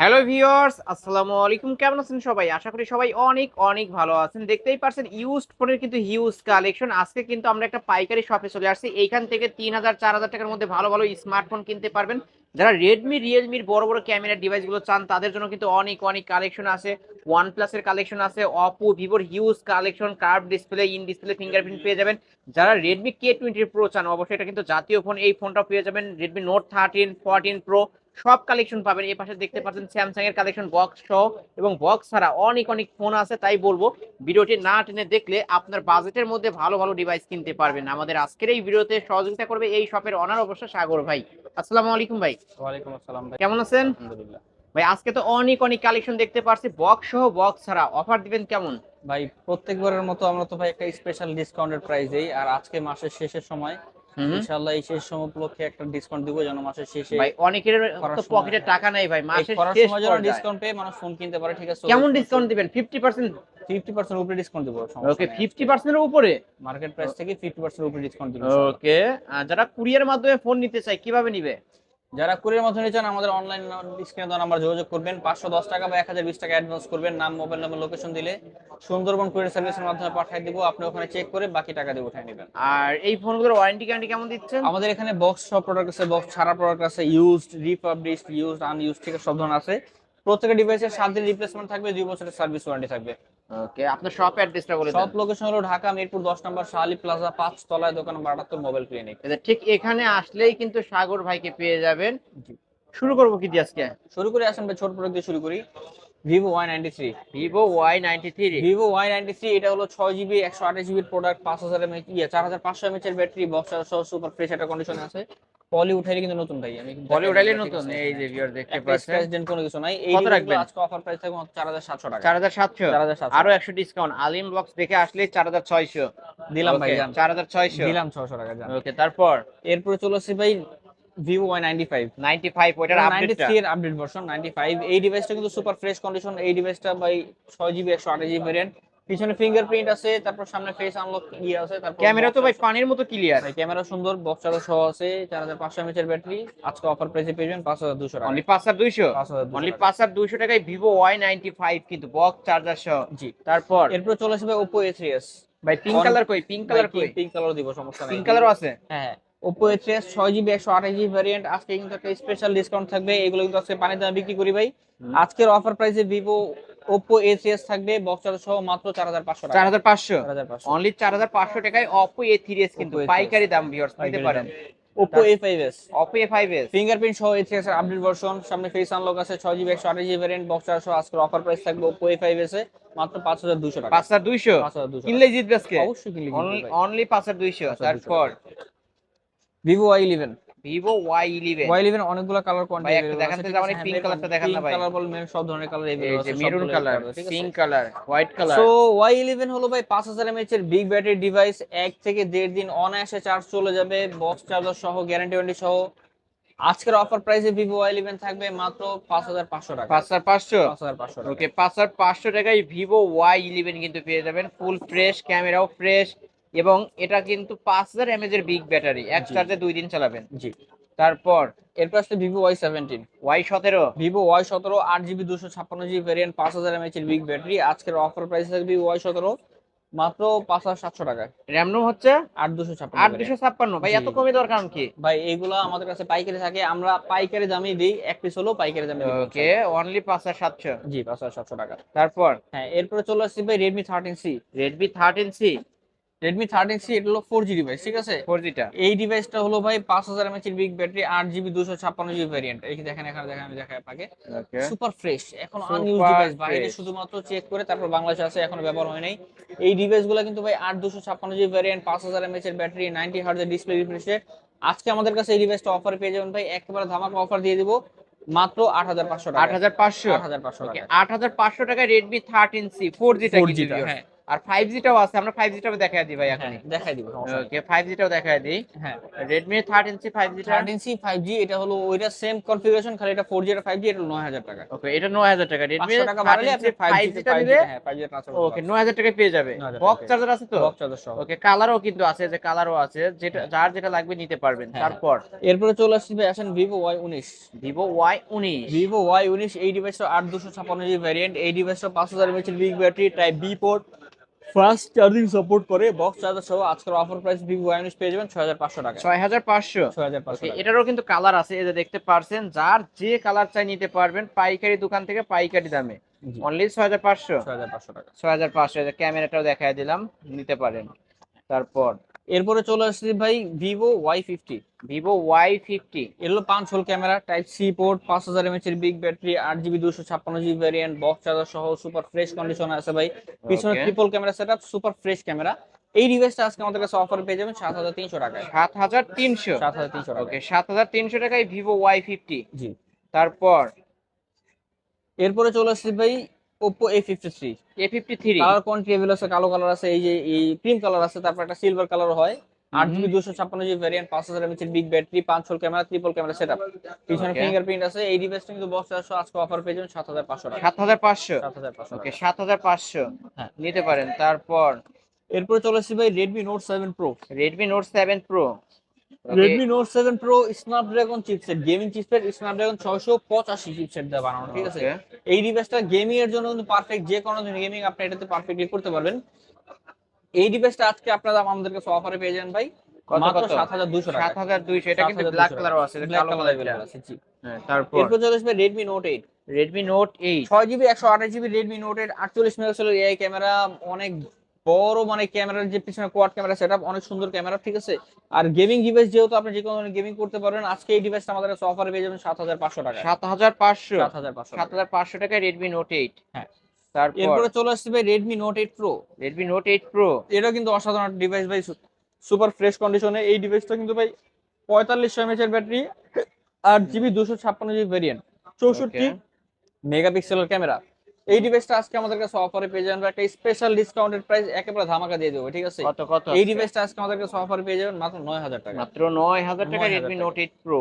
Hello viewers আসসালামু আলাইকুম কেমন আছেন সবাই? আশা করি সবাই অনেক অনেক ভালো আছেন। দেখতেই পারছেন ইউজড ফোনের কিন্তু হিউজ কালেকশন আজকে কিন্তু আমরা একটা পাইকারি শপে চলে আসছি। এইখান থেকে তিন হাজার, চার হাজার টাকার মধ্যে ভালো ভালো স্মার্টফোন কিনতে পারবেন। যারা রেডমি রিয়েলমির বড় বড় ক্যামেরার ডিভাইসগুলো চান, তাদের জন্য কিন্তু অনেক অনেক কালেকশন আছে। ওয়ান প্লাসের কালেকশন আছে অপো ভিভোর huge collection curve display in display fingerprint পেয়ে যাবেন। যারা রেডমি কে টোয়েন্টি প্রো চান, অবশ্যই এটা কিন্তু জাতীয় ফোন এই ফোনটা পেয়ে যাবেন। Redmi Note thirteen fourteen Pro সব কালেকশন পাবেন। এই পাশে দেখতে পাচ্ছেন স্যামসাং এর কালেকশন বক্স সহ এবং বক্স ছাড়া অনেক অনেক ফোন আছে তাই বলব ভিডিওটি না টেনে দেখলে আপনার বাজেটের মধ্যে ভালো ভালো ডিভাইস কিনতে পারবেন। আমাদের আজকের এই ভিডিওতে সহযোগিতা করবে এই শপের অনার অবশ্য সাগর ভাই। আসসালামু আলাইকুম ভাই। ওয়ালাইকুম আসসালাম ভাই। কেমন আছেন? আলহামদুলিল্লাহ। ভাই আজকে তো অনেক অনেক কালেকশন দেখতে পারছি। বক্স সহ বক্স ছাড়া অফার দিবেন কেমন? ভাই প্রত্যেকবারের মতো আমরা তো ভাই একটা স্পেশাল ডিসকাউন্টেড প্রাইস দেই। আর আজকে মাসের শেষের সময়। ইনশাআল্লাহ এই শেষ সময় উপলক্ষে একটা ডিসকাউন্ট দিব যেন মাসের শেষে ভাই অনেকের তো পকেটে। টাকা নাই ভাই মাসের শেষ ডিসকাউন্ট পেয়ে মানুষ ফোন কিনতে পারে ঠিক আছে? কেমন ডিসকাউন্ট দিবেন? ফিফটি পার্সেন্ট 50% উপরে ডিসকাউন্ট দিব ওকে ফিফটি পার্সেন্টের উপরে? মার্কেট প্রাইস থেকে 50% উপরে ডিসকাউন্ট দিব ওকে যারা কুরিয়ার মাধ্যমে ফোন নিতে চায় কীভাবে নিবে? যারা কুরিয়ার মাধ্যমে চান আমাদের অনলাইন স্ক্রিনে দেওয়া নাম্বার যোগাযোগ করবেন। 510 টাকা বা 1020 টাকা অ্যাডভান্স করবেন। নাম মোবাইল নাম্বার লোকেশন দিলে সুন্দরবন কুরিয়ার সার্ভিসের মাধ্যমে পাঠিয়ে দিব। আপনি ওখানে চেক করে বাকি টাকা দিয়ে উঠিয়ে নেবেন। আর এই ফোনগুলোর ওয়ারেন্টি গ্যারান্টি কেমন দিচ্ছেন? আমাদের এখানে বক্স সব প্রোডাক্ট আছে বক্স ছাড়া প্রোডাক্ট আছে ইউজড রিপাবলিশড ইউজড আনইউজড থেকে সব ধরনের আছে। প্রত্যেকটা ডিভাইসের সাত দিন রিপ্লেসমেন্ট থাকবে দুই বছরের সার্ভিস ওয়ারেন্টি থাকবে। ওকে আপনার শপ অ্যাড্রেসটা বলে শপ লোকেশন হলো ঢাকা মিরপুর দশ নম্বর শাহালি প্লাজা পাঁচ তলায় দোকান নম্বর আটাত্তর মোবাইল ক্লিনিক এটা ঠিক এখানে আসলেই কিন্তু সাগর ভাইকে পেয়ে যাবেন। জি। শুরু করব কি দিয়ে আজকে? শুরু করে আসেন ভাই ছোট প্রোডাক্ট দিয়ে শুরু করি। Vivo Y ninety three Vivo Y ninety three Vivo Y ninety three এটা হলো ছয় জিবি একশো আঠাশ জিবির প্রোডাক্ট পাঁচ হাজার এমএচ ইয়ে চার হাজার পাঁচশো এমএচ এর ব্যাটারি বক্স সহ সুপার ফ্রেশ একটা কন্ডিশন আছে। পলি উঠাইলে কিন্তু নতুন ভাই আমি বলে উঠাইলে নতুন এই যে ভিউয়ার দেখতে পাচ্ছেন। প্রেসিডেন্ট কোনো কিছু নাই। এই কত রাখবেন? আজকে অফার প্রাইস থাকবে চার হাজার সাতশো টাকা। চার হাজার সাতশো? চার হাজার সাতশো। আরও একশো ডিসকাউন্ট আলিম বক্স দেখে আসলে চার হাজার ছয়শো। দিলাম ভাই যান। চার হাজার ছয়শো। দিলাম ছশো টাকা যান ওকে তারপর? এরপরে চলে আসছে ভাই Vivo Y ninety five ninety five ওইটার নাইনটি থ্রি এর আপডেট ভার্সন নাইনটি ফাইভ এই ডিভাইসটা কিন্তু সুপার ফ্রেশ কন্ডিশন এই ডিভাইসটা ভাই ছয় জিবি একশো আঠাশ জিবি ভ্যারিয়েন্ট পিছনে ফিঙ্গারপ্রিন্ট আছে তারপর সামনে ফেস আনলক ইয়ে আছে তারপর ক্যামেরা তো ভাই পানির মতো ক্লিয়ার ক্যামেরা সুন্দর বক্স চার্জার সহ আছে চার হাজার পাঁচশো এমএচ এর ব্যাটারি আজকে অফার প্রাইসে পেয়ে যাবেন পাঁচ হাজার দুশো অনলি পাঁচ হাজার দুইশো? অনলি পাঁচ হাজার দুইশো টাকায় ভিভো ওয়াই নাইনটি ফাইভ কিন্তু বক্স চার্জার সহ। জি। তারপর? এরপর চলে আসবে ওপো এ থ্রি এস ভাই পিঙ্ক কালার কই? পিঙ্ক কালার কই? পিঙ্ক কালার দিব সমস্যা নাই। পিঙ্ক কালারও আছে? হ্যাঁ। ওপো এ থ্রি এস ছয় জিবি একশো আঠাশ জিবি ভ্যারিয়েন্ট আজকে কিন্তু একটা স্পেশাল ডিসকাউন্ট থাকবে। এগুলো কিন্তু আজকে পানির দামে বিক্রি করি ভাই। আজকের অফার প্রাইসে Vivo Oppo A three S থাকবে। বক্স চার্জার সহ মাত্র চার হাজার পাঁচশো চার হাজার পাঁচশো? অনলি চার হাজার পাঁচশো টাকায় অপো এ থ্রি এস কিন্তু পাইকারি দাম ভিউয়ার্স নিতে পারেন। Oppo A five S Oppo A five S fingerprint সহ A three S update version সামনে ফেস আনলক আছে ছয় জিবি একশো আঠাশ জিবি ভ্যারিয়েন্ট বক্স চার্জার সহ আজকের অফার প্রাইস থাকবে ওপো এ ফাইভ এস এ মাত্র পাঁচ হাজার দুশো টাকা। পাঁচ হাজার দুইশো? কিনলে জিতবে আজকে? অবশ্যই কিনলে অনলি পাঁচ হাজার দুইশো 5,200 তারপর Vivo Y eleven Vivo Y eleven Y eleven অনেকগুলো কালার ভাই, একটা দেখান তো, আমার এই pink colourটা দেখান না ভাই। কালার বল মেন সব ধরনের কালার এই যে maroon colour pink colour white colour so Y eleven হলো ভাই পাঁচ হাজার এমএচ এর বিগ ব্যাটারি ডিভাইস এক থেকে দেড় দিন অনায়াসে চার্জ চলে যাবে বক্স চার্জার সহ গ্যারান্টি ওয়ারেন্টি সহ। আজকের অফার প্রাইসে ভিভো ওয়াই ইলেভেন থাকবে মাত্র পাঁচ হাজার পাঁচশো টাকা। পাঁচ হাজার পাঁচশো? পাঁচ হাজার পাঁচশো ওকে পাঁচ হাজার পাঁচশো টাকায় ভিভো ওয়াই ইলেভেন কিন্তু পেয়ে যাবেন ফুল ফ্রেশ ক্যামেরাও ফ্রেশ এবং এটা কিন্তু পাঁচ হাজার এমএজ এর বিগ ব্যাটারি এক চার্জে দুই দিন চালাবেন। জি। তারপর এরপর আসছে ভিভো ওয়াই সেভেন্টিন ওয়াই সতেরো। ভিভো ওয়াই সতেরো আট জিবি দুশো ছাপ্পান্ন জিবি ভ্যারিয়েন্ট পাঁচ হাজার এমএচ এর বিগ ব্যাটারি আজকের অফার প্রাইস থাকবে ওয়াই সতেরো মাত্র পাঁচ হাজার সাতশো টাকা র্যাম রোম হচ্ছে? আট দুশো ছাপ্পান্ন আট দুশো ছাপ্পান্ন। ভাই এত। কমে দেওয়ার কারণ কি? ভাই এইগুলো আমাদের কাছে পাইকারি থাকে। আমরা পাইকারি দামে দিই এক পিস হলো পাইকারি দামে দিই ওকে অনলি পাঁচ হাজার সাতশো। জি পাঁচ হাজার সাতশো টাকা। তারপর? হ্যাঁ এরপরে চলে আসছি ভাই Redmi thirteen C Redmi thirteen C Redmi thirteen C এটা হলো ফোর জি ডিভাইস ঠিক আছে? ফোর জিটা এই ডিভাইসটা হলো ভাই পাঁচ হাজার এমএচ এর বিগ ব্যাটারি আট জিবি দুশো ছাপ্পান্ন জিবি ভ্যারিয়েন্ট এই দেখেন এখানে দেখেন আমি দেখাই আপনাকে। সুপার ফ্রেশ এখন আনইউজ ডিভাইস বাইরে শুধুমাত্র চেক করে তারপর বাংলাদেশে আছে এখনও ব্যবহার হয় নাই। এই ডিভাইসগুলো কিন্তু ভাই আট দুশো ছাপ্পান্ন জিবি ভ্যারিয়েন্ট পাঁচ হাজার এমএচ এর ব্যাটারি নাইনটি হার্জের ডিসপ্লে রিফ্রেশ আজকে আমাদের কাছে এই ডিভাইসটা অফার পেয়ে যাবেন ভাই একেবারে ধামাকা অফার দিয়ে দিব মাত্র আট হাজার পাঁচশো টাকা আট হাজার পাঁচশো। আট হাজার পাঁচশো টাকা আট হাজার পাঁচশো টাকায় রেডমি থার্টিন সি ফোর জিটা হ্যাঁ। আর ফাইভ জিটাও আছে আমরা ফাইভ জিটাও দেখা দিই ভাই এখন হ্যাঁ দেখাই দিব ওকে ফাইভ জিটাও দেখা দিই। হ্যাঁ। রেডমি থার্টিন সি ফাইভ জিটা থার্টিন সি ফাইভ জি এটা হলো ওইটা সেম কনফিগারেশন খালি এটা ফোর জি এটা ফাইভ জি এটা নয় হাজার টাকা। ওকে এটা নয় হাজার টাকা। রেডমি টাকা বাড়ালে আপনি ফাইভ জিটা নিলে হ্যাঁ জি ওকে নয় হাজার টাকায় পেয়ে যাবে 9,000 বক্স চার্জার আছে তো? বক্স চার্জার সহ। ওকে কালারও কিন্তু আছে যে কালারও আছে যেটা যার যেটা লাগবে নিতে পারবেন। হ্যাঁ। তারপর? এরপরে চলে আসছি ভাই আসেন ভিভো ওয়াই উনিশ। ভিভো ওয়াই উনিশ। ভিভো ওয়াই উনিশ এই ডিভাইসটা আট দুশো ছাপ্পান্ন জি ভ্যারিয়েন্ট এই ডিভাইসটা পাঁচ হাজার এমএচের big battery type B port fast charging support করে বক্স চার্জার সহ আজকাল অফার প্রাইস ভিভো ওয়াই উনিশ পেয়ে যাবেন ছয় হাজার পাঁচশো টাকা। ছয় হাজার পাঁচশো ছয় হাজার পাঁচশো এটারও কিন্তু কালার আছে এটা যে দেখতে পারছেন যার যে কালার চাই নিতে পারবেন পাইকারি দোকান থেকে পাইকারি দামে। অনলি ছয় হাজার পাঁচশো? ছয় হাজার পাঁচশো টাকা। ছয় হাজার পাঁচশো ক্যামেরাটাও দেখাই দিলাম নিতে পারেন। তারপর এরপরে চলে আসছি ভাই Vivo Y fifty Vivo Y fifty এর হলো পাঁচ hole camera type C port পাঁচ হাজার এমএচ এর বিগ ব্যাটারি আট জিবি দুশো ছাপ্পান্ন জিবি ভ্যারিয়েন্ট বক্স চার্জার সহ সুপার ফ্রেশ কন্ডিশন আছে ভাই। পিছনে. Triple camera setup super fresh camera এই ডিভাইসটা আজকে আমাদের কাছে অফার পেয়ে যাবেন সাত হাজার তিনশো টাকায়। সাত হাজার তিনশো? সাত হাজার তিনশো ওকে সাত হাজার তিনশো টাকায় ভিভো ওয়াই ফিফটি জি। তারপর? এরপরে চলে আসছি ভাই Oppo A fifty three A fifty three colour quantity available আছে? কালো কালার আছে এই যে এই ক্রিম কালার আছে তারপর একটা সিলভার কালার হয়। আট জিবি দুশো ছাপ্পান্ন জিবি ভ্যারিয়েন্ট পাঁচ হাজার এমএচ বিগ ব্যাটারি পাঁচ hole camera triple camera set up পিছনে. ফিঙ্গারপ্রিন্ট আছে এই ডিভাইসটা কিন্তু বক্স চারশো আজকে অফার পেয়ে যাবেন সাত হাজার পাঁচশো টাকা। সাত হাজার পাঁচশো? সাত হাজার পাঁচশো ওকে। সাত হাজার পাঁচশো। হ্যাঁ। নিতে পারেন তারপর। এরপরে চলে আসছি ভাই Redmi Note seven Pro Redmi Note seven Pro Redmi Note seven Pro Snapdragon chipset gaming chipset ছয়শো পঁচাশি চিপসেট দিয়ে বানানো ঠিক আছে? এই ডিভাইসটা গেমিং এর জন্য কিন্তু পারফেক্ট যে কোনো গেমিং আপনি এটাতে পারফেক্টলি করতে পারবেন। এই ডিভাইসটা আজকে আপনারা আমাদের কাছে অফারে পেয়ে যাবেন ভাই। মাত্র কত? সাত হাজার দুশো টাকা। সাত হাজার দুইশো এটা কিন্তু 7,200 ব্ল্যাক কালারও আছে কালো কালার আছে। জি। তারপর? এরপর চলে আসবে এইট ছয় জিবি একশো আঠাশ জিবি রেডমি নোট এইট আটচল্লিশ মেগাপিক্সেলের এআই ক্যামেরা অনেক বড় মানে ক্যামেরার যে পিছনে কোয়াড ক্যামেরা সেটআপ অনেক সুন্দর ক্যামেরা ঠিক আছে? আর গেমিং ডিভাইস যেহেতু আপনি যে কোনো গেমিং করতে পারবেন আজকে এই ডিভাইসটা আমাদের কাছে অফারে পেয়ে যাবেন সাত হাজার পাঁচশো টাকা সাত হাজার পাঁচশো। সাত হাজার পাঁচশো সাত হাজার পাঁচশো টাকায় রেডমি নোট এইট হ্যাঁ। তারপর? এরপরে চলে আসছে ভাই Redmi Note eight Pro Redmi Note eight Pro এটাও কিন্তু অসাধারণ ডিভাইস ভাই সুপার ফ্রেশ কন্ডিশনে এই ডিভাইসটা কিন্তু ভাই পঁয়তাল্লিশশো এমএচ এর ব্যাটারি আট জিবি দুশো ছাপ্পান্ন জিবি ভেরিয়েন্ট চৌষট্টি মেগাপিক্সেলের ক্যামেরা এই ডিভাইসটা আজকে আমাদের কাছে অফারে পেয়ে যাবেন। একটা স্পেশাল ডিসকাউন্টেড প্রাইস একেবারে ধামাকা দিয়ে দেবো ঠিক আছে? কত কত এই ডিভাইসটা আজকে আমাদের কাছে অফারে পেয়ে যাবেন মাত্র 9000 টাকা। মাত্র 9000 টাকা Redmi Note 8 Pro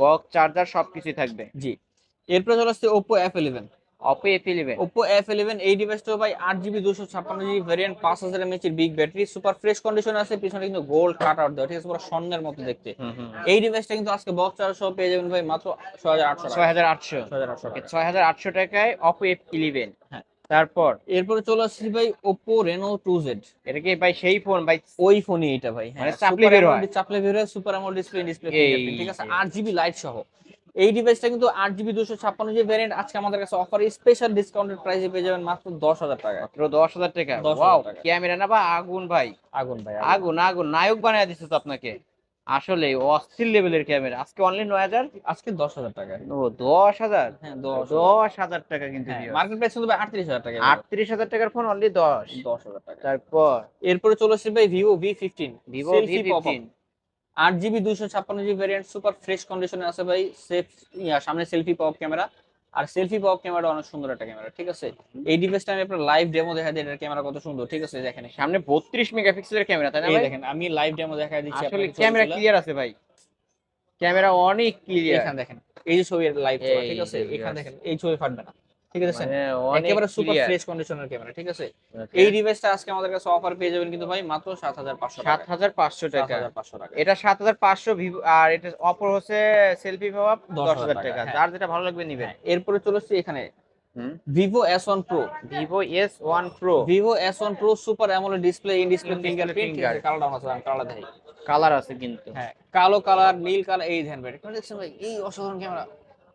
box charger সবকিছু থাকবে। জি। এরপর চলে আসছে Oppo F11 Oppo F11 Oppo F11 এই ডিভাইসটা ভাই 8GB 256GB ভেরিয়েন্ট 5000 mAh এর big battery super fresh condition আছে পিছনে কিন্তু গোল্ড কাট আউট দেওয়া ঠিক আছে পুরো স্বর্ণের মতো দেখতে। এই ডিভাইসটা কিন্তু আজকে বক্স চার সহ পেয়ে যাবেন ভাই মাত্র 6800 6800 6800 টাকায় Oppo F11 হ্যাঁ। তারপর? এরপরে চলে আসছি ভাই Oppo Reno 2Z এটা কি ভাই সেই ফোন ভাই ওই ফোনই এটা ভাই হ্যাঁ। মানে চাপলে বের হয়। চাপলে বের হয় সুপার আমোলেড ডিসপ্লে ডিসপ্লে ঠিক আছে 8GB লাইট সহ এই ডিভাইসটা কিন্তু আট জিবি দুশো ছাপ্পান্ন জিবি ভ্যারিয়েন্ট আজকে আমাদের কাছে অফার স্পেশাল ডিসকাউন্টেড প্রাইসে পেয়ে যাবেন মাত্র দশ হাজার টাকা। দশ হাজার টাকা? ওয়াও ক্যামেরা না বা আগুন ভাই? আগুন ভাই আগুন। আগুন নায়ক বানায় দিচ্ছে তো আপনাকে। আসলে অস্থির লেভেলের ক্যামেরা আজকে অনলি নয় হাজার? আজকে দশ হাজার টাকা। ও দশ হাজার? হ্যাঁ দশ দশ হাজার টাকা কিন্তু মার্কেট প্রাইস কিন্তু আটত্রিশ হাজার টাকা। আটত্রিশ হাজার টাকার ফোন অনলি দশ। দশ হাজার টাকা। তারপর? এরপরে চলে আসছে ভাই Vivo V fifteen Vivo V fifteen আট জিবি দুইশো ছাপ্পান্ন জিবি ভ্যারিয়েন্ট সুপার ফ্রেশ কন্ডিশনে আছে ভাই। সেফ সামনে সেলফি পপ ক্যামেরা আর সেলফি পপ ক্যামেরা অনেক সুন্দর একটা ক্যামেরা ঠিক আছে? এই ডিভাইসটা আমি আপনার লাইভ ডেমো দেখা দিই এটার ক্যামেরা কত সুন্দর ঠিক আছে? দেখেন সামনে বত্রিশ মেগাপিক্সেলের ক্যামেরা তাই না দেখেন আমি লাইভ ডেমো দেখা দিচ্ছি আসলে ক্যামেরা ক্লিয়ার আছে ভাই। ক্যামেরা অনেক ক্লিয়ার এখানে দেখেন এই যে ছবি লাইভ ঠিক আছে? এখানে দেখেন এই ছবি ফাটবে না। ঠিক আছে? মানে একেবারে সুপার ফ্রেশ কন্ডিশনের ক্যামেরা ঠিক আছে? এই ডিভাইসটা আজকে আমাদের কাছে অফার পেয়ে যাবেন কিন্তু ভাই মাত্র টাকা। এটা সাত হাজার পাঁচশো ভিভো আর এটা অপর হচ্ছে সেলফি ভাব দশ 10,000 হাজার টাকা, হ্যাঁ। যার যেটা ভালো লাগবে নিবেন। হ্যাঁ, এরপরে চলে আসছে এখানে। Vivo S one Pro Vivo S one Pro Vivo S one Pro super AMOLED display in display fingerprint finger। কালারটা আছে কালার দেখাই। কালার আছে কিন্তু। হ্যাঁ কালো কালার নীল কালার এই ধ্যান ভাই দেখছেন ভাই? এই অসাধারণ camera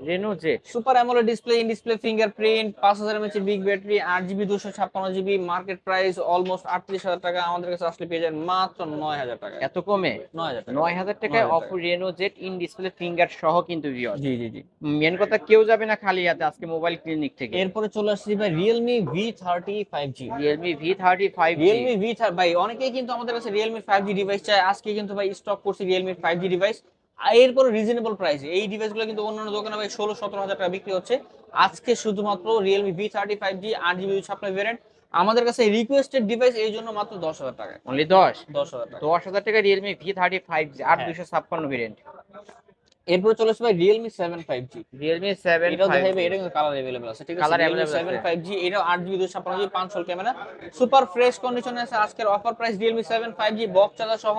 Reno Z super AMOLED display in display fingerprint পাঁচ হাজার এমএচের বিগ ব্যাটারি আট জিবি দুশো ছাপ্পান্ন জিবি মার্কেট প্রাইস অলমোস্ট আটত্রিশ হাজার টাকা আমাদের কাছে আসলে পেয়ে যান মাত্র নয় হাজার টাকা এত কমে? নয় হাজার টাকা নয় হাজার টাকায় 9,000 Oppo Reno Z in display finger সহ কিন্তু ভিউয়ার্স জি জি জি। মেন কথা কেউ যাবে না খালি হাতে আজকে মোবাইল ক্লিনিক থেকে। এরপরে চলে আসছি ভাই five G Realme V thirty five Realme V ভাই অনেকেই কিন্তু আমাদের কাছে ফাইভ জি ডিভাইস চায়। আজকে কিন্তু ভাই স্টক করছি ফাইভ জি ডিভাইস এরপর রিজনেবল প্রাইস এই ডিভাইসগুলো কিন্তু অন্যান্য দোকানে ভাই ষোলো সতেরো হাজার টাকা বিক্রি হচ্ছে। আজকে শুধুমাত্র Realme V thirty five G আট জিবি সাপ্লাই ভ্যারিয়েন্ট আমাদের কাছে রিকোয়েস্টেড ডিভাইস এই জন্য মাত্র দশ হাজার টাকা। অনলি দশ? দশ হাজার দশ হাজার টাকা Realme V thirty five G আট দুশো ছাপ্পান্ন ভ্যারিয়েন্ট এরপরে চলে আসবে Realme seven five G Realme seven এটা দেখাবে এটা কিন্তু কালার অ্যাভেলেবল আছে ঠিক আছে? Colour available seven five G এটাও আট জিবি দুশো ছাপ্পান্ন জিবি পাঁচশো ক্যামেরা সুপার ফ্রেশ কন্ডিশনে আছে আজকের offer price Realme seven five G box charger সহ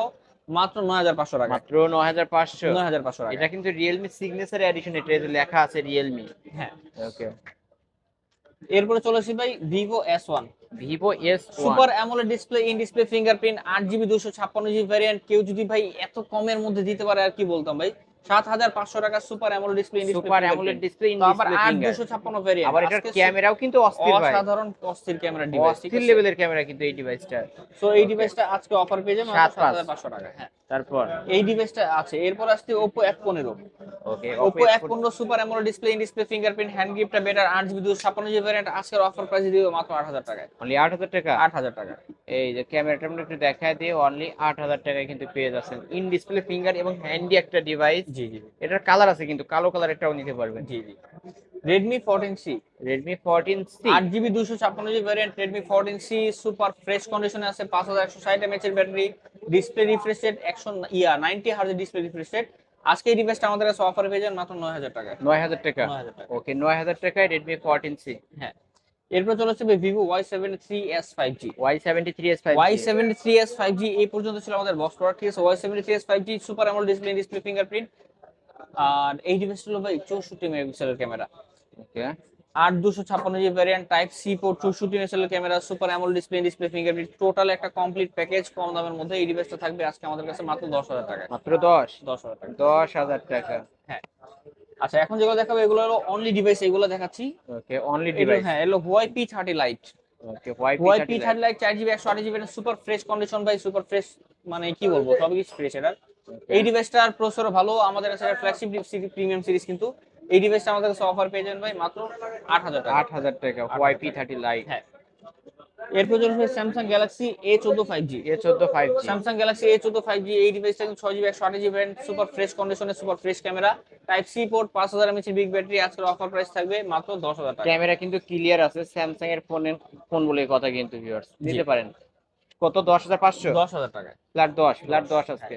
মাত্র 9500 টাকা। মাত্র নয় হাজার পাঁচশো? 9500 টাকা। এটা কিন্তু রিয়েলমি সিগনেচার এডিশন এটা লেখা আছে রিয়েলমি হ্যাঁ। ওকে এরপরে চলে আসি ভাই Vivo S1 Vivo S super AMOLED display in display fingerprint আট জিবি 256 জিবি ভ্যারিয়েন্ট কেউ যদি ভাই এত কমের মধ্যে দিতে পারে আর কি বলতাম ভাই? 7500 টাকা super AMOLED display super AMOLED display in আবার ডিসপ্লে 8 ফিঙ্গার 256 ভ্যারিয়েন্ট আবার এটার ক্যামেরাও কিন্তু অস্থির ভাই। অসাধারণ অস্থির ক্যামেরা ডিভাইস অস্থির লেভেলের ক্যামেরা কিন্তু এই ডিভাইসটা সো এই ডিভাইসটা আজকে অফার পেয়ে যাবেন সাত 7500 টাকা হ্যাঁ। তারপর? এই ডিভাইসটা আছে। এরপর আসছে Oppo F15 okay Oppo F15 super AMOLED display in display fingerprint hand গ্রিপটা better 8 GB 256 আজকের অফার প্রাইস দিয়ে মাত্র 8000 টাকায়। অনলি আট হাজার টাকা? 8000 টাকা। এই যে ক্যামেরাটা আমরা একটু দেখায় দিয়ে অনলি আট হাজার টাকায় কিন্তু পেয়ে যাচ্ছেন। ইন ডিসপ্লে ফিঙ্গার এবং হ্যান্ডি একটা ডিভাইস জি জি। এটার কালার আছে কিন্তু কালো কালার একটাও নিতে পারবেন। জি জি। Redmi Redmi 14C Redmi fourteen C 8 GB 256 GB variant Redmi 14C super fresh কন্ডিশনে আছে পাঁচ হাজার 5160 mAh এর ব্যাটারি ডিসপ্লে রিফ্রেশ রেট 100 ইয়া 90 হার্জ ডিসপ্লে রিফ্রেশ রেট আজকে এই ডিভাইসটা আমাদের কাছে অফারে পেয়ে যান মাত্র 9000 টাকায়। নয় হাজার টাকা। 9000 টাকা। ওকে নয় হাজার টাকায় রেডমি ফোরটিন সি হ্যাঁ। এরপর চলে আসছে Vivo Y73s 5G Y seventy three S five Y73s 5G এই পর্যন্ত ছিল আমাদের বক্স প্রোডাক্ট ঠিক আছে? Y73s 5G super AMOLED display display fingerprint আর এই ডিভাইসটা হলো ভাই 64 মেগাপিক্সেলের ক্যামেরা ওকে আট দুশো ছাপ্পান্ন GB variant type C port চৌষট্টি মেগাপিক্সেলের camera super AMOLED display display fingerprint total একটা কমপ্লিট প্যাকেজ কম দামের মধ্যে এই ডিভাইসটা থাকবে আজকে আমাদের কাছে মাত্র দশ হাজার টাকায় মাত্র দশ? দশ হাজার টাকা। দশ হাজার টাকা। হ্যাঁ। আচ্ছা এখন যেগুলো দেখাবো এগুলো হলো অনলি ডিভাইস এগুলো দেখাচ্ছি। ওকে অনলি ডিভাইস হ্যাঁ এগুলো Y P thirty lite okay Y Y P thirty lite চার জিবি একশো আট জিবি সুপার ফ্রেশ কন্ডিশন ভাই সুপার ফ্রেশ মানে কি বলব সব কিছু ফ্রেশ এটার এই ডিভাইসটার প্রসেসর ভালো আমাদের কাছে ফ্ল্যাগশিপ প্রিমিয়াম সিরিজ কিন্তু। এই ডিভাইসটা আমাদের কাছে অফার পেয়ে যাবেন ভাই মাত্র আট হাজার টাকা। আট হাজার টাকা ওয়াই পি থার্টি লাইট হ্যাঁ। এরপর চলবে স্যামসাং গ্যালাক্সি এ চোদ্দ ফাইভ জি এ চোদ্দ five G Samsung Galaxy A চোদ্দ ফাইভ জি এই ডিভাইসটা কিন্তু ছয় জিবি একশো আঠাশ জিবি সুপার ফ্রেশ কন্ডিশনে super fresh camera type C port পাঁচ হাজার এমএচ বিগ ব্যাটারি আজকের অফার প্রাইস থাকবে মাত্র দশ হাজার টাকা। ক্যামেরা কিন্তু ক্লিয়ার আছে স্যামসাং এর ফোনের ফোন বলে কথা কিন্তু ভিউয়ার্স নিতে পারেন। কত? দশ হাজার পাঁচশো? দশ হাজার টাকা ফ্ল্যাট দশ ফ্ল্যাট দশ আজকে।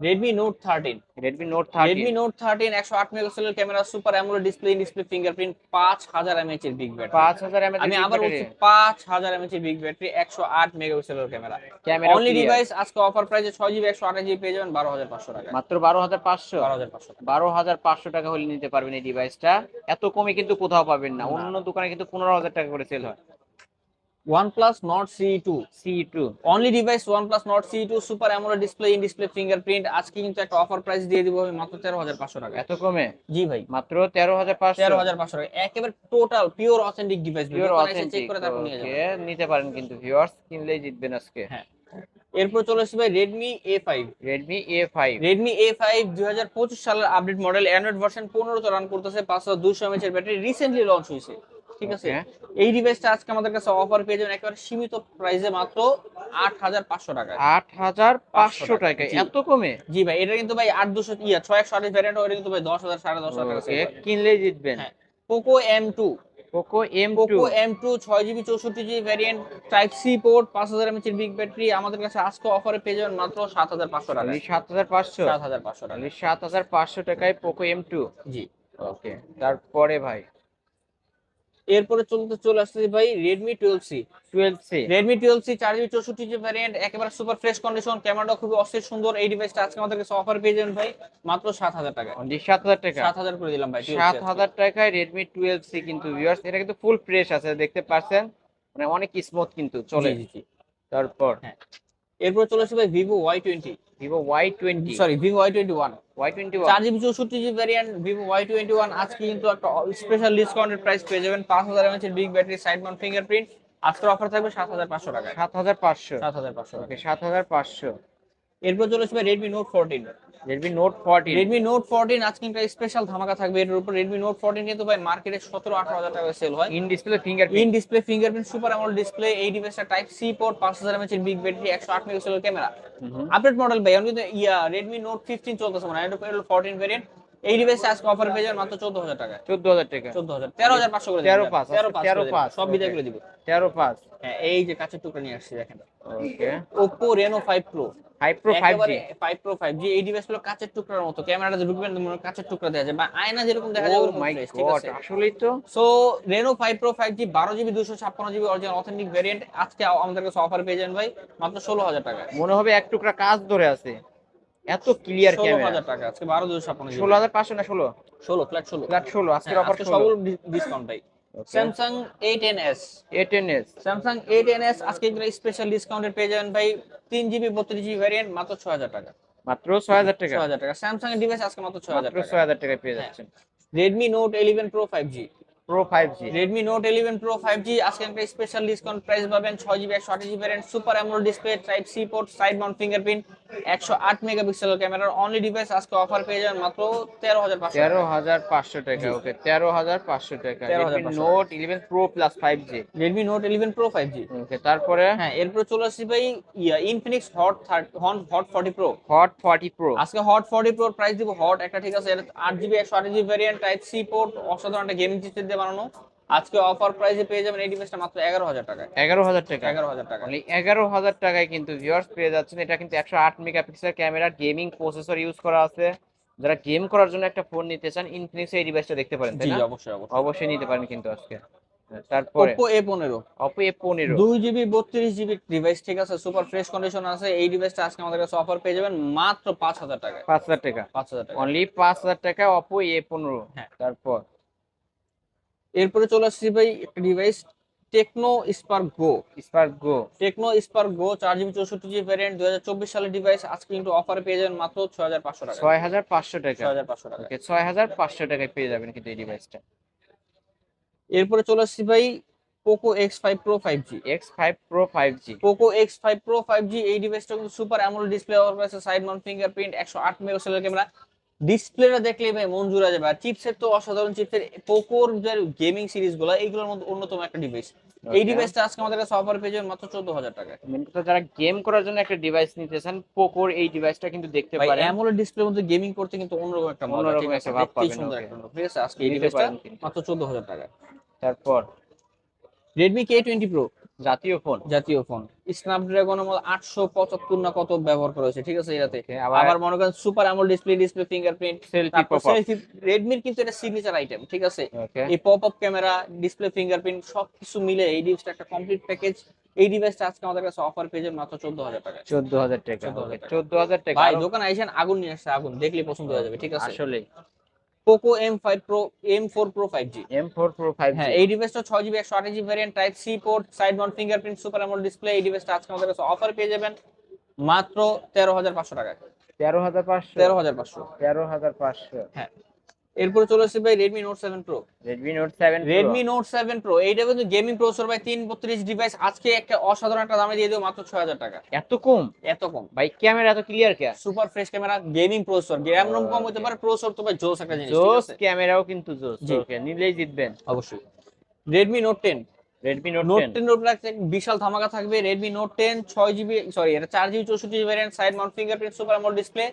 Redmi Note thirteen Redmi Note thirty Redmi Note thirteen একশো আট মেগাপিক্সেলের camera super AMOLED display display fingerprint পাঁচ হাজার এমএচ এর বিগ ব্যাটারি পাঁচ হাজার এমএচ আমি আবার বলছি পাঁচ হাজার এমএচ এর বিগ ব্যাটারি একশো আট মেগাপিক্সেলের ক্যামেরা। ক্যামেরা অনলি ডিভাইস আজকে অফার প্রাইসে ছয় জিবি একশো আট জিবি পেয়ে যাবেন বারো হাজার পাঁচশো টাকা। মাত্র বারো হাজার পাঁচশো। বারো হাজার পাঁচশো টাকা। বারো হাজার পাঁচশো টাকা হলে নিতে পারবেন এই ডিভাইসটা এত কমে কিন্তু কোথাও পাবেন না। অন্য দোকানে কিন্তু পনেরো হাজার টাকা করে সেল হয়। OnePlus Nord CE2 C two only device OnePlus Nord CE2 super AMOLED display in display fingerprint আজকে কিন্তু একটা অফার প্রাইস দিয়ে দিব আমি মাত্র তেরো হাজার পাঁচশো টাকা এত কমে? জি ভাই। মাত্র তেরো হাজার পাঁচশো? তেরো হাজার পাঁচশো টাকা একেবারে total pure authentic device pure check করে তারপর নিয়ে যাবেন। নিতে পারেন কিন্তু ভিউয়ার্স কিনলেই জিতবেন আজকে। হ্যাঁ। এরপর চলে আসছে ভাই Redmi A five Redmi A five Redmi A five দুই হাজার পঁচিশ সালের আপডেট মডেল অ্যান্ড্রয়েড ভার্সন পনেরোতে রান করতেছে পাঁচ হাজার দুশো এমএচ এর ব্যাটারি রিসেন্টলি লঞ্চ হয়েছে। ঠিক আছে. এই ডিভাইসটা আজকে আমাদের কাছে অফার পেয়ে যাবেন একেবারে সীমিত প্রাইসে মাত্র আট হাজার পাঁচশো টাকা আট হাজার পাঁচশো টাকা, এত কমে? জি ভাই এটা কিন্তু ভাই আট দুশো ইয়া ছয় একশো আঠাশ ভ্যারিয়েন্ট ওটা কিন্তু ভাই দশ হাজার সাড়ে দশ হাজার টাকা ওকে কিনলেই জিতবেন। Poco M two Poco M Poco M two ছয় জিবি চৌষট্টি GB variant type C port পাঁচ হাজার এমএচির বিগ ব্যাটারি আমাদের কাছে আজকে অফারে পেয়ে যাবেন মাত্র সাত হাজার পাঁচশো টাকা সাত হাজার পাঁচশো? সাত হাজার পাঁচশো টাকা সাত হাজার পাঁচশো টাকায় পোকো এম টু জি। ওকে তারপরে ভাই? এরপরে চলতে চলে আসছে ভাই Redmi twelve C twelve C Redmi twelve C চার জিবি চৌষট্টি জিবি ভ্যারিয়েন্ট একেবারে সুপার ফ্রেশ কন্ডিশন ক্যামেরাটা খুবই অস্থির সুন্দর। এই ডিভাইসটা আজকে আমাদের কাছে অফার পেয়ে যাবেন ভাই মাত্র সাত হাজার টাকা সাত হাজার টাকা। সাত হাজার করে দিলাম ভাই 12C সাত হাজার টাকায় রেডমি টুয়েলভ সি কিন্তু ভিউয়ার্স এটা কিন্তু ফুল ফ্রেশ আছে দেখতে পাচ্ছেন মানে অনেক স্মুথ কিন্তু চলে। তারপর? হ্যাঁ। এরপর চলে আসছে ভাই Vivo Y twenty Vivo Y twenty sorry Vivo Y twenty one Y twenty চার জিবি চৌষট্টি GB variant Vivo Y twenty one আজকে কিন্তু একটা স্পেশাল ডিসকাউন্টেড প্রাইস পেয়ে যাবেন পাঁচ হাজার big battery side mount fingerprint আজকের অফার থাকবে সাত হাজার পাঁচশো টাকা সাত হাজার পাঁচশো। সাত হাজার পাঁচশো ওকে সাত হাজার পাঁচশো। এরপর চলে আসবে Redmi Note fourteen Redmi Note fourteen Redmi Note fourteen আজকে একটা স্পেশাল ধামাকা থাকবে। এর উপর রেডমি নোট ফোরটিন কিন্তু ভাই মার্কেটে সতেরো আঠারো হাজার টাকা সেল হয়। In display finger in display fingerprint super AMOLED display এই ডিভাইসটা টাইপ সি পোর্ট পাঁচ হাজার এমএচ এর বিগ ব্যাটারি একশো আট মেগাপিক্সেলের ক্যামেরা আপডেট মডেল ভাই কিন্তু ইয়া রেডমি নোট ফিফটিন চলতেছে মানে এটা ফোরটিন ভেরিয়েন্ট এই ডিভাইসে আজকে অফার পেয়ে যাবেন মাত্র চোদ্দ হাজার টাকা চোদ্দ হাজার টাকা। চোদ্দ হাজার তেরো হাজার পাঁচশো করে তেরো দিবেন। পাঁচ, তেরো আজকে পাঁচ তেরো করে দিবেন। পাঁচ, সব বিদায় করে দিব। তেরো পাঁচ। হ্যাঁ এই যে কাছের টুকরা নিয়ে আসছি দেখেন। Okay Reno five Pro five Pro five G five Pro five G এই ডিভাইসগুলো কাচের টুকরার মতো। ক্যামেরাটা ঢুকবেন মনে হয় কাচের টুকরা দেওয়া যায় বা আয়না যেরকম দেখা যায় ও ওরকম ঠিক আছে? আসলেই তো। So Reno five Pro five G বারো জিবি দুশো ছাপ্পান্ন জিবি অরিজিনাল অথেন্টিক ভেরিয়েন্ট আজকে আমাদের কাছে অফার পেয়ে যাবেন ভাই মাত্র ষোলো হাজার টাকা মনে হবে এক টুকরা কাজ ধরে আছে। এত ক্লিয়ার ক্যামেরা হাজার টাকা আজকে বারো দুশো ছাপ্পান্ন জিবি ষোলো হাজার পাঁচশো না ষোলো? ষোলো ফ্ল্যাট ষোলো। ফ্ল্যাট ষোলো আজকের অফার ষোলো। ডিসকাউন্ট ভাই। Samsung eight N S A ten S Samsung eight N S আজকে স্পেশাল ডিসকাউন্টের পেয়ে যাবেন ভাই তিন জিবি বত্রিশ জিবি ভ্যারিয়েন্ট মাত্র ছয় হাজার টাকা। মাত্র ছয় হাজার টাকা? ছয় হাজার টাকা। স্যামসাং এর ডিভাইস আজকে মাত্র ছয় হাজার মাত্র টাকা। ছয় হাজার টাকায় পেয়ে হ্যাঁ। যাচ্ছেন। Redmi Note eleven Pro five G Pro five G Redmi Note eleven Pro five G আজকে একটা স্পেশাল ডিসকাউন্ট প্রাইস পাবেন ছয় জিবি একশো আঠাশ GB super AMOLED display type C port side mount fingerprint একশো আট মেগাপিক্সেল ক্যামেরার অনলি ডিভাইস আজকে অফার পেয়ে যাবেন মাত্র তেরো হাজার পাঁচশো তেরো হাজার পাঁচশো টাকা ওকে তেরো হাজার পাঁচশো টাকা। 13,500 Note eleven Pro plus five G Redmi Note eleven Pro five G okay তারপরে? হ্যাঁ এরপর চলে আসছি ভাই ইয়া Infinix Hot thirty Hot forty Pro Hot forty Pro আজকে হট ফর্টি প্রোর প্রাইস দিব হট একটা ঠিক আছে আট জিবি একশো আট GB variant type C port অসাধারণ একটা গেমিং দিয়ে বানানো। আজকে অফার প্রাইসে পেয়ে যাবেন এই ডিভাইসটা মাত্র এগারো হাজার টাকায়। এগারো হাজার টাকা। এগারো হাজার টাকা অনলি এগারো হাজার টাকায় কিন্তু ভিউয়ার্স পেয়ে যাচ্ছেন। এটা কিন্তু একশো আট megapixel camera gaming processor use করা আছে। যারা গেম করার জন্য একটা ফোন নিতে চান ইনফিনিক্স এই ডিভাইসটা দেখতে পারেন তাই না? অবশ্যই অবশ্যই। নিতে পারেন কিন্তু আজকে। তারপরে ওপো এ পনেরো। অপো এ পনেরো। দুই জিবি বত্রিশ জিবি ডিভাইস ঠিক আছে? সুপার ফ্রেশ কন্ডিশন আছে। এই ডিভাইসটা আজকে আমাদের কাছে অফার পেয়ে যাবেন মাত্র পাঁচ হাজার টাকায়। পাঁচ হাজার টাকা। পাঁচ হাজার টাকা অনলি পাঁচ হাজার টাকা অপো এ পনেরো। হ্যাঁ। তারপর এরপরে চলে আসছি ভাই একটা device Tecno Spark Go Spark Go Tecno Spark Go চার জিবি চৌষট্টি জিবি ভ্যারিয়েন্ট দুই হাজার চব্বিশ সালের ডিভাইস আজকে কিন্তু অফারে পেয়ে যাবেন মাত্র ছয় হাজার পাঁচশো টাকা। ছয় হাজার পাঁচশো টাকা। ছয় হাজার পাঁচশো টাকা। ওকে ছয় হাজার পাঁচশো টাকায় পেয়ে যাবেন কিন্তু এই ডিভাইসটা এরপরে চলে আসছি ভাই Poco X five Pro five G X five Pro five G Poco X five Pro five G এই ডিভাইসটা কিন্তু সুপার অ্যামোলেড ডিসপ্লে করেছে সাইড মাউন্ট ফিঙ্গারপ্রিন্ট একশো আট মেগাপিক্সেলের ক্যামেরা ডিসপ্লেটা দেখলে ভাই মন জুড়ে যাবে। আর চিপসেট তো অসাধারণ চিপসেট পোকোর যে গেমিং সিরিজগুলো এইগুলোর মধ্যে অন্যতম একটা ডিভাইস এই. ডিভাইসটা আজকে আমাদের কাছে অফার পেয়ে যাবেন মাত্র চোদ্দ হাজার টাকা তো যারা গেম করার জন্য একটা ডিভাইস নিতে চান পোকোর এই ডিভাইসটা কিন্তু দেখতে পারেন। অ্যামোলেড ডিসপ্লের মধ্যে গেমিং করতে কিন্তু অন্যরকম একটা মজা ঠিক আছে? ভাব পাবেন, ঠিক আছে আজকে এই ডিভাইসটা মাত্র চোদ্দ হাজার টাকা তারপর? রেডমি কে টোয়েন্টি প্রো জাতীয় ফোন? জাতীয় ফোন। স্ন্যাপড্রাগনের মধ্যে আটশো পঁচাত্তর না কত ব্যবহার করা হয়েছে ঠিক আছে এটাতে আবার? মনে করেন super AMOLED display display fingerprint selfie রেডমির কিন্তু এটা সিগনেচার আইটেম ঠিক আছে? এই pop up camera display fingerprint সবকিছু মিলে এই ডিভাইসটা একটা কমপ্লিট প্যাকেজ এই ডিভাইসটা আজকে আমাদের কাছে অফার পেয়ে মাত্র চোদ্দ হাজার টাকা। চোদ্দ হাজার টাকা 14,000 টাকা। চোদ্দ হাজার টাকা। ভাই দোকানে আইসেন আগুন নিয়ে আসছে আগুন দেখলে পছন্দ হয়ে যাবে ঠিক আছে? আসলে Poco M five Pro M four Pro five G M four Pro five হ্যাঁ এই ডিভাইসটা ছয় জিবি একশো আঠাশ GB variant type C port side mount fingerprint super AMOLED display এই ডিভাইসটা আজকে আমাদের কাছে অফার পেয়ে যাবেন মাত্র তেরো হাজার পাঁচশো টাকা তেরো হাজার পাঁচশো। তেরো হাজার পাঁচশো। তেরো হাজার পাঁচশো। হ্যাঁ। এরপরে চলে আসছে ভাই Redmi Note seven Pro Redmi Note seven Redmi Note seven Pro এইটা কিন্তু গেমিং প্রসেসর ভাই তিন বত্রিশ ডিভাইস আজকে একটা অসাধারণ একটা দামে দিয়ে দেবো মাত্র ছয় হাজার টাকা। এত কম? এত কম। ভাই ক্যামেরা এত ক্লিয়ার কে? Super fresh camera gaming processor RAM ROM কম হতে পারে প্রসেসর তো ভাই জোস একটা জিনিস জোস ক্যামেরাও কিন্তু জোস। ওকে নিলেই জিতবেন। অবশ্যই। Note ten Redmi Note Note ten ten উপরে একটা বিশাল ধামাকা থাকবে নোট টেন ছয় জিবি সরি এটা চার জিবি চৌষট্টি GB variant side mount fingerprint super AMOLED display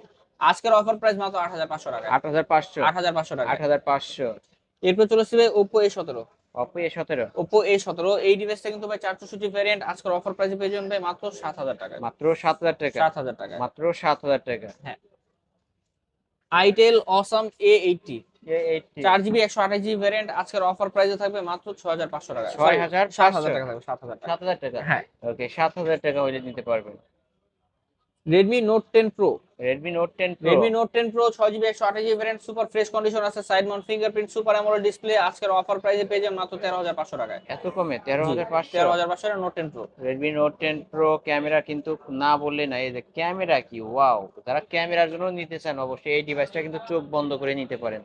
আজকের অফার প্রাইস মাত্র আট হাজার পাঁচশো টাকা। আট হাজার পাঁচশো। আট হাজার পাঁচশো টাকা। আট হাজার পাঁচশো। এরপর চলে সতেরো। অপো এ সতেরো। ওপো এ সতেরো এই ডিভাইসটা কিন্তু ভাই চার চৌষট্টি ভ্যারিয়েন্ট আজকের অফার প্রাইসে পেয়ে যাবেন ভাই মাত্র সাত হাজার টাকা। মাত্র সাত হাজার টাকা। সাত হাজার টাকা। মাত্র সাত হাজার টাকা। Itel Awesome A eighty A eighty চার জিবি একশো আঠাশ জিবি ভ্যারিয়েন্ট আজকের অফার প্রাইসে থাকবে মাত্র ছয় হাজার পাঁচশো টাকা। ছয় হাজার সাত হাজার টাকা থাকবে সাত হাজার টাকা। সাত হাজার টাকা। হ্যাঁ। ওকে সাত হাজার টাকা হইলে নিতে পারবেন। Redmi Note ten Pro ten Redmi Note ten Pro ছয় জিবি একশো আঠাশ GB variant super fresh condition আছে side mount fingerprint super AMOLED display আজকের অফার প্রাইসে পেয়ে যাবেন মাত্র তেরো হাজার পাঁচশো টাকায়। এত কমে? তেরো হাজার পাঁচশো? তেরো হাজার পাঁচশো Note ten Pro Redmi Note ten Pro camera কিন্তু না বললে না এই যে ক্যামেরা কি? ওয়াও যারা ক্যামেরার জন্য নিতে চান অবশ্যই এই ডিভাইসটা কিন্তু চোখ বন্ধ করে নিতে পারেন।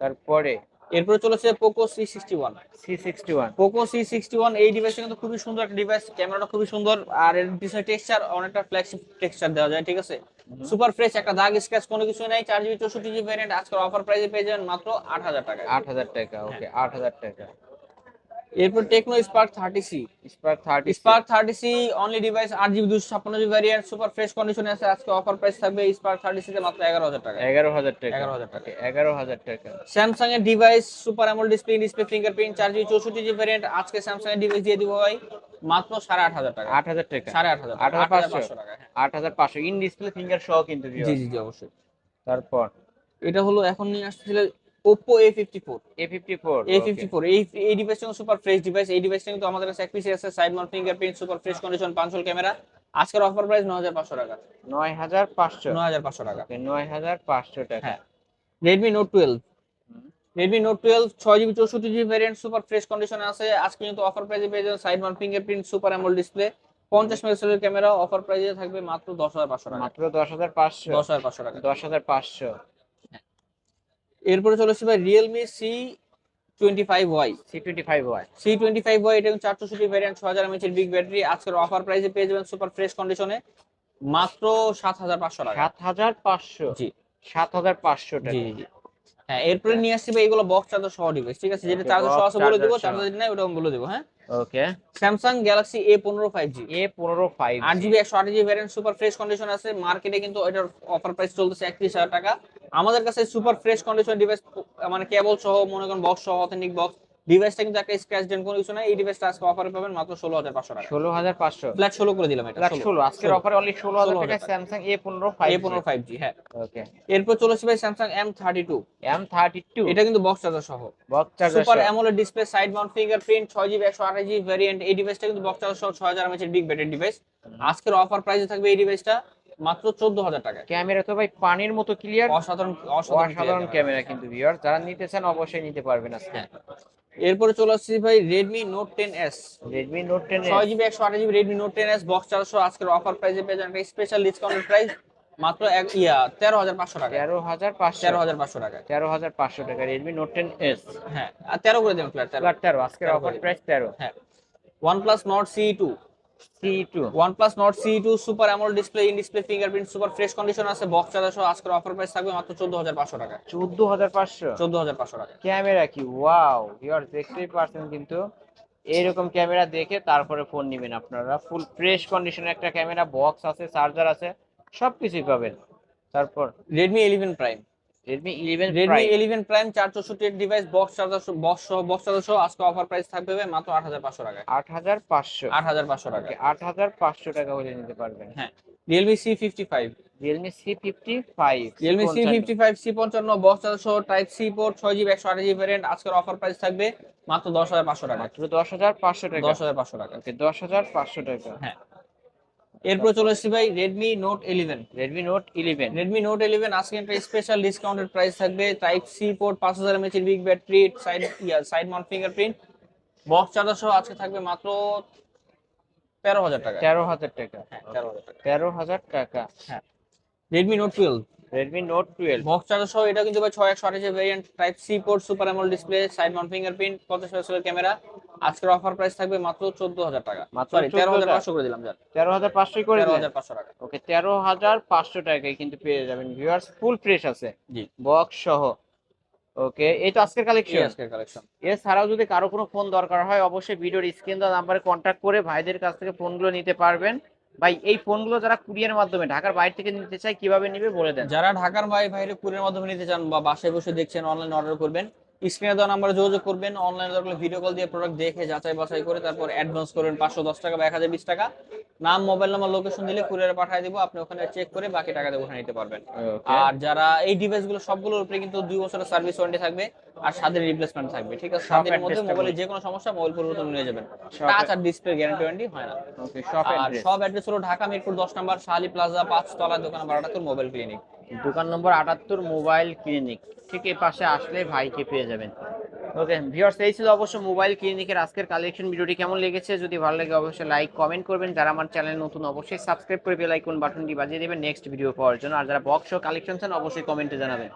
তারপরে এরপরে চলেছে Poco C sixty one C sixty one Poco C sixty one এই ডিভাইসটা কিন্তু খুবই সুন্দর একটা ডিভাইস ক্যামেরাটা খুবই সুন্দর আর এর পিছনে টেক্সচার অনেকটা ফ্ল্যাগশিপ টেক্সচার দেওয়া যায় ঠিক আছে? সুপার ফ্রেশ একটা দাগ স্ক্র্যাচ কোনো কিছু নাই চার জিবি চৌষট্টি জিবি ভ্যারিয়েন্ট আজকাল অফার প্রাইসে পেয়ে যাবেন মাত্র আট হাজার টাকা আট হাজার টাকা ওকে আট হাজার টাকা। এরপর Tecno Spark thirty C Spark thirty Spark thirty C only device আট জিবি দুশো ছাপ্পান্ন জিবি ভ্যারিয়েন্ট সুপার ফ্রেশ কন্ডিশনে আছে আজকে অফার প্রাইস থাকবে স্পার্ক থার্টি সিতে মাত্র এগারো হাজার টাকা। এগারো হাজার টাকা। 11,000 টাকা। এগারো হাজার টাকা। স্যামসাং এর device super AMOLED display display fingerprint চার জিবি চৌষট্টি জিবি ভ্যারিয়েন্ট আজকে স্যামসাং এর ডিভাইস দিয়ে দিব ভাই মাত্র সাড়ে আট হাজার টাকা। আট হাজার টাকা। সাড়ে আট হাজার আট হাজার পাঁচশো। টাকা। আট হাজার পাঁচশো। ইন ডিসপ্লে ফিঙ্গার সহ কিন্তু জি জি জি অবশ্যই। তারপর? এটা হলো এখন নিয়ে আসছিল Oppo A54 A fifty four A54 এই এই ডিভাইসটা সুপার ফ্রেশ ডিভাইস এই ডিভাইসটা কিন্তু আমাদের কাছে এক পিসে আছে side mount fingerprint super fresh condition পাঁচশোল camera আজকের অফার প্রাইস 9500 টাকা। নয় হাজার পাঁচশো। 9500 টাকা। Okay, নয় হাজার পাঁচশো টাকা। হ্যাঁ। Redmi Note 12 হুম। Redmi Note 12 ছয় জিবি চৌষট্টি জিবি ভ্যারিয়েন্ট সুপার ফ্রেশ কন্ডিশনে আছে। আজকে কিন্তু অফার প্রাইসে পেয়ে যাবেন side mount fingerprint super AMOLED display পঞ্চাশ মেগাপিক্সেলের ক্যামেরা অফার প্রাইসে থাকবে মাত্র দশ হাজার পাঁচশো টাকা। মাত্র দশ হাজার পাঁচশো। দশ হাজার পাঁচশো টাকা। দশ হাজার পাঁচশো। এরপরে চলে আসছে ভাই Realme C twenty five Y C twenty five Y C twenty five Y এটা কিন্তু চার ভ্যারিয়েন্ট ছ হাজার এমএচের বিগ ব্যাটারি আজকের অফার প্রাইসে পেয়ে যাবেন সুপার ফ্রেশ কন্ডিশনে মাত্র সাত হাজার পাঁচশো টাকা। সাত হাজার পাঁচশো? জি। সাত হাজার পাঁচশো টাকা। হ্যাঁ এরপরে নিয়ে আসছি ভাই এগুলো বক্স চার্জার সহ ডিভাইস ঠিক আছে? যেটা Okay, চার্জার সহ আছে বলে দেবো। চার্জার নাই ওটা বলে দেবো হ্যাঁ? ওকে স্যামসাং গ্যালাক্সি এ পনেরো ফাইভ জি এ পনেরো ফাইভ আট জিবি একশো আট GB variant super fresh condition আছে। মার্কেটে কিন্তু এটার অফার প্রাইস চলতেছে একত্রিশ হাজার টাকা। আমাদের কাছে সুপার ফ্রেশ কন্ডিশন ডিভাইস মানে কেবল সহ মনে করেন বক্স সহ অথেন্টিক বক্স ডিভাইসটা কিন্তু একটা স্ক্র্যাচ ডেন্ট কোনো কিছু নাই। এই ডিভাইসটা আজকে অফারে পাবেন মাত্র ষোলো হাজার পাঁচশো টাকা। ষোলো হাজার পাঁচশো। ফ্ল্যাট ষোলো করে দিলাম এটা লাখ ষোলো। আজকের অফারে অনলি ষোলো হাজার 16,000 টাকা। স্যামসাং এ পনেরো ফাইভ এ পনেরো ফাইভ জি হ্যাঁ। ওকে এরপর চলেছে ভাই Samsung M thirty two M thirty two এটা কিন্তু বক্স চার্জার সহ। Box charger super AMOLED display side mount fingerprint ছয় জিবি একশো আঠাশ জিবি ভ্যারিয়েন্ট এই ডিভাইসটা কিন্তু বক্স চার্জার সহ ছয় হাজার এমএচের বিগ ব্যাটারি ডিভাইস আজকের অফার প্রাইসে থাকবে এই ডিভাইসটা মাত্র চোদ্দ হাজার টাকা ক্যামেরা তো ভাই পানির মতো ক্লিয়ার অসাধারণ অসাধারণ অসাধারণ ক্যামেরা কিন্তু ভিউয়ার যারা নিতে চান অবশ্যই নিতে পারবেন আজকে। হ্যাঁ। এরপরে চলে আসছি ভাই Redmi Note ten S Redmi Note ten ছয় জিবি একশো আঠাশ GB Redmi Note ten S box চারশো আজকের অফার প্রাইসে পেয়ে যাবেন স্পেশাল ডিসকাউন্টেড প্রাইস মাত্র এক ইয়া তেরো হাজার পাঁচশো টাকা। তেরো হাজার পাঁচশো। তেরো হাজার পাঁচশো টাকা। তেরো হাজার পাঁচশো টাকা রেডমি নোট টেন এস হ্যাঁ আর তেরো করে দেবেন ফ্ল্যাট তেরো। তেরো আজকের অফার প্রাইস তেরো। হ্যাঁ। OnePlus Nord C two Nord C two super AMOLED display in display fingerprint super fresh condition আছে বক্স চার্জার সহ আজকের অফার প্রাইস থাকবে মাত্র চোদ্দ হাজার পাঁচশো টাকা। চোদ্দ হাজার পাঁচশো? চোদ্দ হাজার পাঁচশো টাকা। ক্যামেরা কি? ওয়াও ভিউয়ার দেখতেই পারছেন কিন্তু এইরকম ক্যামেরা দেখে তারপরে ফোন নেবেন আপনারা। ফুল ফ্রেশ কন্ডিশনের একটা ক্যামেরা বক্স আছে চার্জার আছে সবকিছুই পাবেন। তারপর? Redmi eleven Prime eleven Redmi eleven Prime চার চৌষট্টি ডিভাইস বক্স চার্জার বক্স সহ বক্স চার্জার সহ আজকে অফার প্রাইস থাকবে ভাই মাত্র আট হাজার পাঁচশো টাকা আট হাজার পাঁচশো। আট হাজার পাঁচশো টাকা আট হাজার পাঁচশো টাকা হলে নিতে পারবেন। হ্যাঁ five Realme C fifty five C পঞ্চান্ন। বক্স চার্জার সহ টাইপ সি পোর্ট ছয় জিবি ভ্যারিয়েন্ট আজকের অফার প্রাইস থাকবে মাত্র দশ হাজার পাঁচশো টাকা মাত্র দশ হাজার পাঁচশো টাকা। দশ হাজার পাঁচশো টাকা। ওকে দশ হাজার পাঁচশো টাকা। হ্যাঁ। এরপর চলে এসেছি ভাই Redmi note eleven Redmi note eleven Redmi note eleven আজকে একটা স্পেশাল ডিসকাউন্টের প্রাইস থাকবে। টাইপ সি পোর্ট পাঁচ হাজার এমএচ এর big battery side side mount fingerprint box charger সহ আজকে থাকবে মাত্র তেরো হাজার টাকা। তেরো হাজার টাকা। হ্যাঁ তেরো হাজার টাকা। তেরো হাজার টাকা। হ্যাঁ। Redmi note twelve Redmi note twelve box charger সহ এটা কিন্তু ভাই ছয় একশো আঠাশ variant type C port super AMOLED display side mount fingerprint পঞ্চাশ মেগাপিক্সেলের ক্যামেরা আজকের অফার প্রাইস থাকবে মাত্র চোদ্দ হাজার টাকা। মাত্র সরি তেরো হাজার 14,000 পাঁচশো করে দিলাম হাজার পাঁচশোই করে তেরো দিলেন। হাজার পাঁচশো টাকা। ওকে তেরো হাজার পাঁচশো টাকায় কিন্তু পেয়ে যাবেন ভিউয়ার্স ফুল ফ্রেশ আছে। জি। বক্স সহ। ওকে এই তো আজকের কালেকশন আজকের কালেকশন এছাড়াও যদি কারও কোনো ফোন দরকার হয় অবশ্যই ভিডিওর স্ক্রিন দেওয়া নাম্বারে কন্ট্যাক্ট করে ভাইদের কাছ থেকে ফোনগুলো নিতে পারবেন। ভাই, এই ফোনগুলো যারা কুরিয়ার মাধ্যমে ঢাকার বাইরে থেকে নিতে চায়, কীভাবে নিবে বলে দেন। যারা ঢাকার বাইরে কুরিয়ার মাধ্যমে নিতে চান বা বাসায় বসে দেখছেন অনলাইন অর্ডার করবেন স্ক্রিনে দেওয়া নাম্বারে যোগাযোগ করবেন। অনলাইন দরকার ভিডিও কল দিয়ে প্রোডাক্ট দেখে যাচাই বাছাই করে তারপর অ্যাডভান্স করবেন পাঁচশো দশ টাকা বা এক হাজার বিশ টাকা। নাম মোবাইল নাম্বার লোকেশন দিলে কুরিয়ারে পাঠিয়ে দিব। আপনি ওখানে চেক করে বাকি টাকা দিয়ে ওখানে নিতে পারবেন। আর যারা এই ডিভাইসগুলো সবগুলোর উপরে কিন্তু দুই বছরের সার্ভিস ওয়ারেন্টি থাকবে আর স্বাদের রিপ্লেসমেন্ট থাকবে ঠিক আছে? সব স্বাদের মধ্যে মোবাইলে যে কোনো সমস্যা মোবাইল পরিবর্তন নিয়ে যাবেন। টাচ আর ডিসপ্লে গ্যারান্টি ওয়ারেন্টি হয় না। আর সব অ্যাড্রেস হলো ঢাকা মিরপুর দশ নম্বর শাহালি প্লাজা পাঁচ তলা দোকান বারোটাত্তর মোবাইল ক্লিনিক দোকান নম্বর আটাত্তর, মোবাইল ক্লিনিক। ঠিক এ পাশে আসলে ভাইকে পেয়ে যাবেন। ওকে, ভিউয়ার্স, এই ছিল অবশ্য মোবাইল ক্লিনিকের আজকের কালেকশন ভিডিওটি কেমন লেগেছে? যদি ভালো লাগে, অবশ্যই লাইক কমেন্ট করবেন। যারা আমার চ্যানেল নতুন, অবশ্যই সাবস্ক্রাইব করে বেল বাটনটি বাজিয়ে দেবেন নেক্সট ভিডিও পাওয়ার জন্য। আর যারা বক্স কালেকশন চান, অবশ্যই কমেন্টে জানাবেন।